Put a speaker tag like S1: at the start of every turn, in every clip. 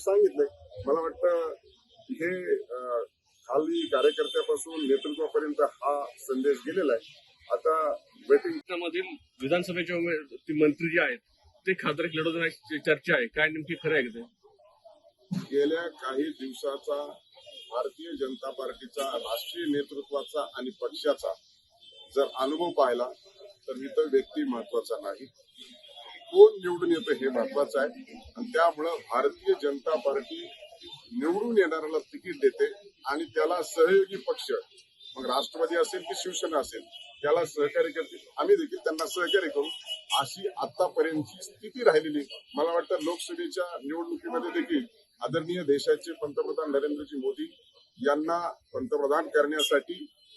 S1: सांगितलंय. मला वाटतं हे खाली कार्यकर्त्यापासून नेतृत्वापर्यंत हा संदेश गेलेला आहे. आता वेटिंग
S2: मधील विधानसभेचे मंत्री जे आहेत ते खासदार लढवण्याची चर्चा आहे. काय नेमकी खरं आहे ते?
S1: गेल्या काही दिवसाचा भारतीय जनता पार्टीचा राष्ट्रीय नेतृत्वाचा आणि पक्षाचा जर अनुभव पाहिला तर इथं व्यक्ती महत्त्वाचा नाही. कोण निवडून येतं हे महत्वाचं आहे. आणि त्यामुळं भारतीय जनता पार्टी निवडून येणाऱ्याला तिकीट देते आणि त्याला सहयोगी पक्ष मग राष्ट्रवादी असेल की शिवसेना असेल त्याला सहकार्य करते. आम्ही देखील त्यांना सहकार्य करू. अशी आतापर्यंतची स्थिती राहिलेली मला वाटतं लोकसभेच्या निवडणुकीमध्ये देखील आदरणीय देशाचे पंतप्रधान नरेंद्रजी मोदी यांना पंतप्रधान करण्यासाठी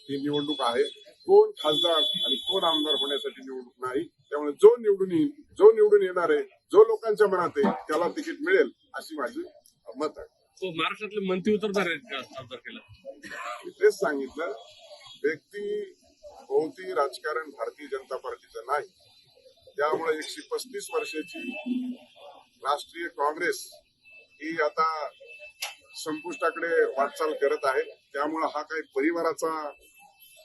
S1: ही निवडणूक आहे. कोण खासदार आणि कोण आमदार होण्यासाठी निवडणूक नाही त्यामुळे जो निवडून येईल जो निवडून येणार आहे जो लोकांच्या मनात आहे त्याला तिकीट मिळेल अशी माझी मत आहे.
S2: तो महाराष्ट्रातले मंत्री उतरणार आहेत केला?
S1: तेच सांगितलं व्यक्ती भोवती राजकारण भारतीय जनता पार्टीचं नाही. त्यामुळे एकशे पस्तीस वर्षाची राष्ट्रीय काँग्रेस ही आता संपुष्टाकडे वाटचाल करत आहे. त्यामुळे हा काही परिवाराचा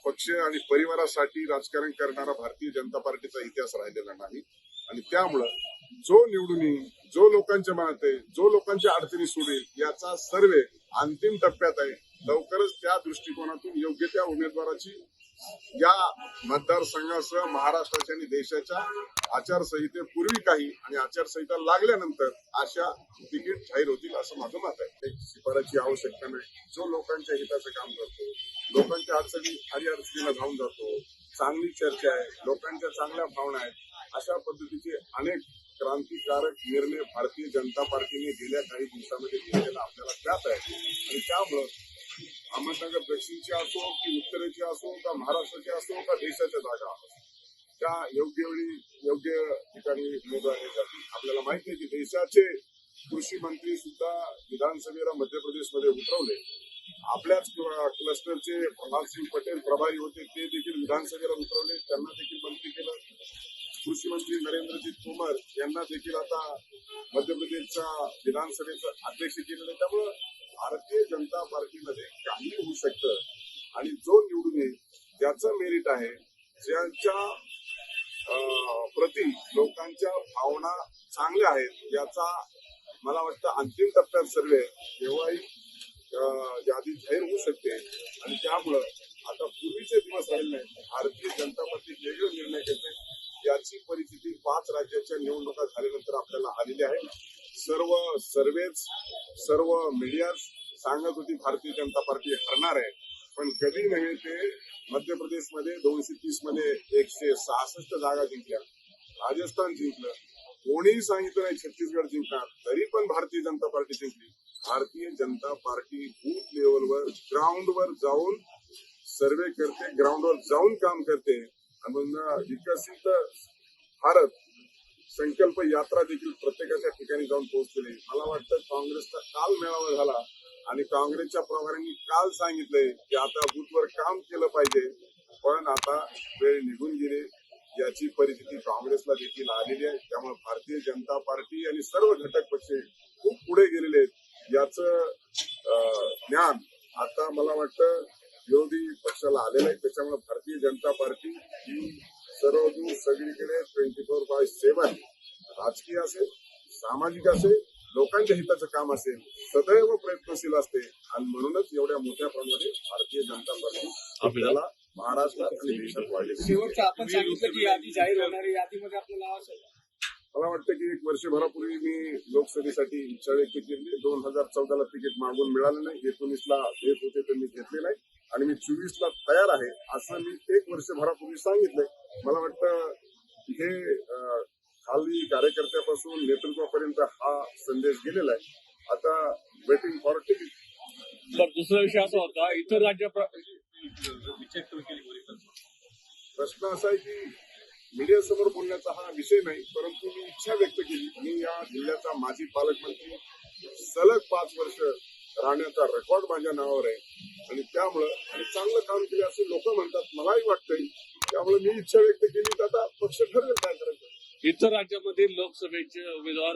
S1: पक्ष आणि परिवारासाठी राजकारण करणारा भारतीय जनता पार्टीचा इतिहास राहिलेला नाही. आणि त्यामुळं जो निवडून येईल जो लोकांच्या मनात आहे जो लोकांच्या अडचणी सोडेल याचा सर्वे अंतिम टप्प्यात आहे. लवकरच त्या दृष्टिकोनातून योग्य त्या उमेदवाराची या मतदारसंघासह महाराष्ट्राच्या आणि देशाच्या आचारसंहितेपूर्वी काही आणि आचारसंहिता लागल्यानंतर अशा तिकीट जाहीर होतील असं माझं मत आहे. एक आवश्यकता नाही. जो लोकांच्या हिताचं काम करतो लोकांच्या अडचणी अडचणीला धावून जातो. चांगली चर्चा आहे. लोकांच्या चांगल्या भावना आहेत. अशा पद्धतीचे अनेक क्रांतिकारक निर्णय भारतीय जनता पार्टीने गेल्या काही दिवसामध्ये घेतलेला आपल्याला त्यात आहे. आणि त्यामुळं अहमदनगर दक्षिणची असो की उत्तरेची असो का महाराष्ट्राची असो का देशाच्या जागा असो त्या योग्य वेळी योग्य ठिकाणी उमेदवार जातील आपल्याला माहिती आहे की देशाचे कृषी मंत्री सुद्धा विधानसभेला मध्य प्रदेशमध्ये उतरवले. आपल्याच क्लस्टरचे प्रल्हादसिंग पटेल प्रभारी होते ते देखील विधानसभेला उतरवले. त्यांना देखील मंत्री केलं. कृषी मंत्री नरेंद्रजी तोमर यांना देखील आता मध्य प्रदेशच्या विधानसभेचं अध्यक्ष केलेलं त्यामुळं भारतीय जनता पार्टीमध्ये काही होऊ शकतं. आणि जो निवडून येईल ज्याचं मेरिट आहे ज्यांच्या अं, प्रति लोकांच्या भावना चांगल्या आहेत याचा मला वाटतं अंतिम टप्प्यात सर्वे तेव्हाही यादी जाहीर होऊ शकते. आणि त्यामुळं आता पूर्वीचे दिवस राहिले नाही भारतीय जनता पार्टी वेगळे निर्णय घेते याची परिस्थिती पाच राज्याच्या निवडणुका झाल्यानंतर आपल्याला आलेली आहे. सर्व सर्वेच सर्व मीडिया सांगत होती भारतीय जनता पार्टी हरणार आहे. पण कधी नव्हे ते मध्य प्रदेशमध्ये दोनशे तीसमध्ये एकशे सहासष्ट जागा जिंकल्या. राजस्थान जिंकलं. कोणीही सांगितलं नाही छत्तीसगड जिंकणार. तरी पण भारतीय जनता पार्टी जिंकली. भारतीय जनता पार्टी बूथ लेवलवर ग्राउंडवर जाऊन सर्वे करते ग्राउंडवर जाऊन काम करते. आणि मग विकसित भारत संकल्प यात्रा देखील प्रत्येकाच्या ठिकाणी जाऊन पोहोचलेली मला वाटतं काँग्रेसचा काल मेळावा झाला आणि काँग्रेसच्या प्रभाऱ्यांनी काल सांगितलंय की आता बूथवर काम केलं पाहिजे पण आता वेळ निघून गेली. याची परिस्थिती काँग्रेसला देखील आलेली आहे. त्यामुळे भारतीय जनता पार्टी आणि सर्व घटक पक्ष खूप पुढे गेलेले आहेत. याचं अं, ज्ञान आता मला वाटतं विरोधी पक्षाला आलेलं आहे. त्याच्यामुळे भारतीय जनता पार्टी ही सर्वदूर सगळीकडे ट्वेंटी फोर बाय सेव्हन राजकीय असेल सामाजिक असेल लोकांच्या हिताचं काम असेल सदैव प्रयत्नशील असते. आणि म्हणूनच एवढ्या मोठ्या प्रमाणात भारतीय जनता पार्टी आपल्याला महाराष्ट्रात आणि देशात वाढलेली आहे.
S3: शेवटचं आपण सांगितलं की यादी जाहीर होणार आहे. यादीमध्ये आपलं नाव असेल.
S1: मला वाटतं की एक वर्षभरापूर्वी मी लोकसभेसाठी इच्छा व्यक्त केली. दोन हजार चौदाला तिकीट मागून मिळालं नाही. एकोणीसला देत होते तर मी घेतले नाही. आणि मी चोवीसला तयार आहे असं मी एक वर्षभरापूर्वी सांगितलंय. मला वाटतं हे खाली कार्यकर्त्यापासून नेतृत्वापर्यंत हा संदेश गेलेला आहे. आता वेटिंग फॉर तिकीट
S2: तर दुसरा विषय असा होता इतर राज्य
S1: प्रश्न असा आहे की मीडियासमोर बोलण्याचा हा विषय नाही परंतु मी इच्छा व्यक्त केली मी या जिल्ह्याचा माजी पालकमंत्री सलग पाच वर्ष राहण्याचा रेकॉर्ड माझ्या नावावर आहे. आणि त्यामुळं आणि चांगलं काम केलं असं लोक म्हणतात मलाही वाटतंय. त्यामुळे मी इच्छा व्यक्त केली तर आता पक्ष ठरवेल काय करायचं?
S2: इतर राज्यामध्ये लोकसभेचे उमेदवार